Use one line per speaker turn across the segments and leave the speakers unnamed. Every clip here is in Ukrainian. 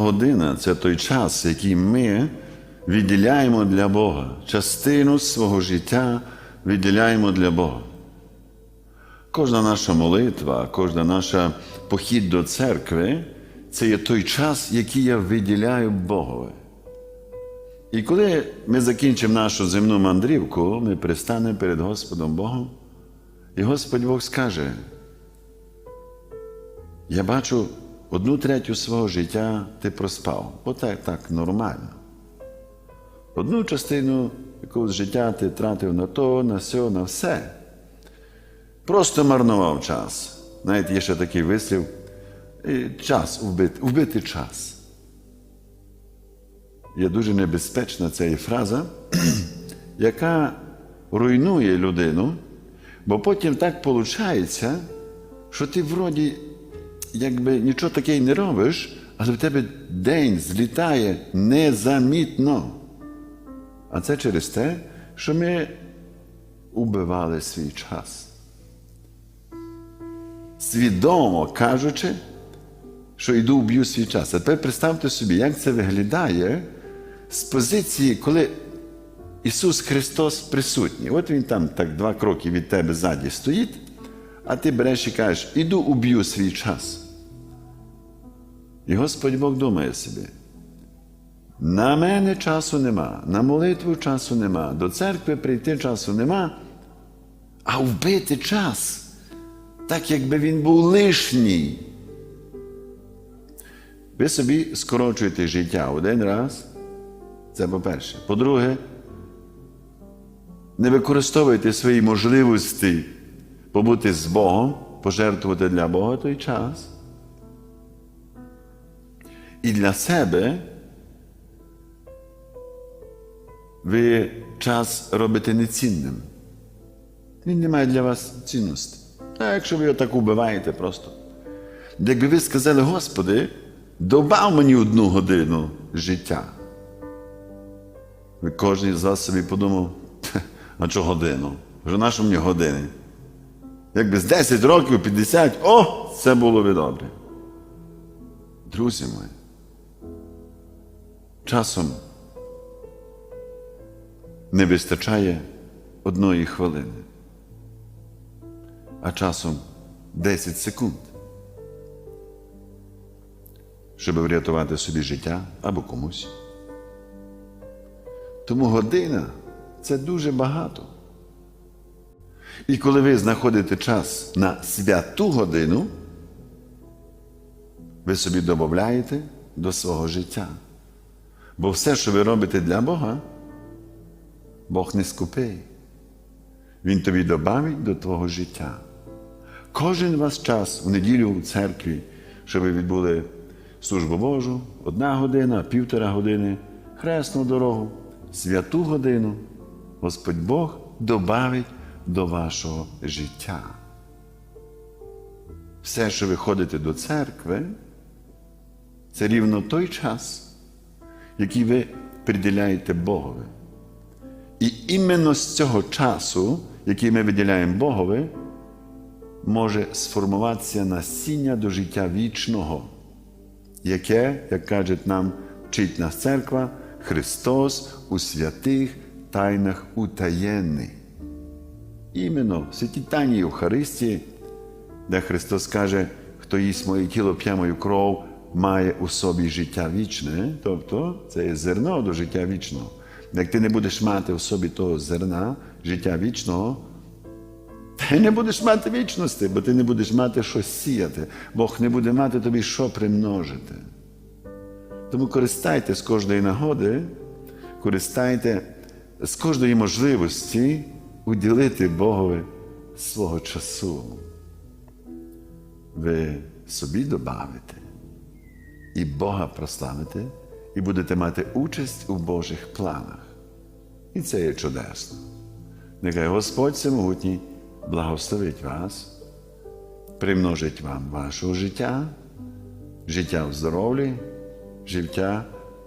Година це той час, який ми відділяємо для Бога. Частину свого життя відділяємо для Бога. Кожна наша молитва, кожна наша похід до церкви це є той час, який я виділяю Богові. І коли ми закінчимо нашу земну мандрівку, ми пристанемо перед Господом Богом, і Господь Бог скаже: Я бачу одну третю свого життя ти проспав, бо так, нормально. Одну частину якогось життя ти тратив на то, на сьо, на все. Просто марнував час. Знаєте, є ще такий вислів час вбити, вбити час. Є дуже небезпечна ця фраза, яка руйнує людину, бо потім так виходить, що ти вроді якби нічого таке не робиш, але в тебе день злітає незамітно. А це через те, що ми убивали свій час. Свідомо кажучи, що йду вб'ю свій час. А тепер представте собі, як це виглядає з позиції, коли Ісус Христос присутній. От Він там так два кроки від тебе ззаді стоїть, а ти береш і кажеш, іду уб'ю свій час. І Господь Бог думає собі. На мене часу нема, на молитву часу нема, до церкви прийти часу нема, а вбити час, так якби він був лишній. Ви собі скорочуєте життя один раз. Це по-перше. По-друге, не використовуйте свої можливості побути з Богом, пожертвувати для Бога той час. І для себе ви час робите нецінним. Він не має для вас цінності. А якщо ви його так убиваєте просто. Якби ви сказали, Господи, добав мені одну годину життя. Кожен з вас собі подумав, «Хе, а що годину? Вже на що мені години? Якби з 10 років, 50, о, це було би добре. Друзі мої, часом не вистачає одної хвилини, а часом 10 секунд, щоб врятувати собі життя або комусь. Тому година це дуже багато. І коли ви знаходите час на святу годину, ви собі додаєте до свого життя. Бо все, що ви робите для Бога, Бог не скупий. Він тобі додавить до твого життя. Кожен ваш час у неділю у церкві, щоб ви відбули службу Божу, одна година, півтора години, хресну дорогу, святу годину, Господь Бог добавить до вашого життя. Все, що ви ходите до церкви, це рівно той час, який ви приділяєте Богові. І іменно з цього часу, який ми виділяємо Богові, може сформуватися насіння до життя вічного, яке, як каже нам, вчить нас церква, Христос у святих тайнах утаєнний. Іменно в святій тайні Євхаристії, де Христос каже, хто їсть моє тіло, п'є мою кров, має у собі життя вічне, тобто це є зерно до життя вічного. Як ти не будеш мати в собі того зерна, життя вічного, ти не будеш мати вічності, бо ти не будеш мати що сіяти. Бог не буде мати тобі що примножити. Тому користайте з кожної нагоди, користайте з кожної можливості уділити Богові свого часу. Ви собі добавите і Бога прославите, і будете мати участь у Божих планах. І це є чудесно. Нехай Господь Всемогутній благословить вас, примножить вам вашого життя, життя в здоров'ї, життя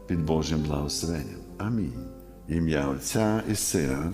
під Божим благословенням. Амінь. Ім'я Отця і Сина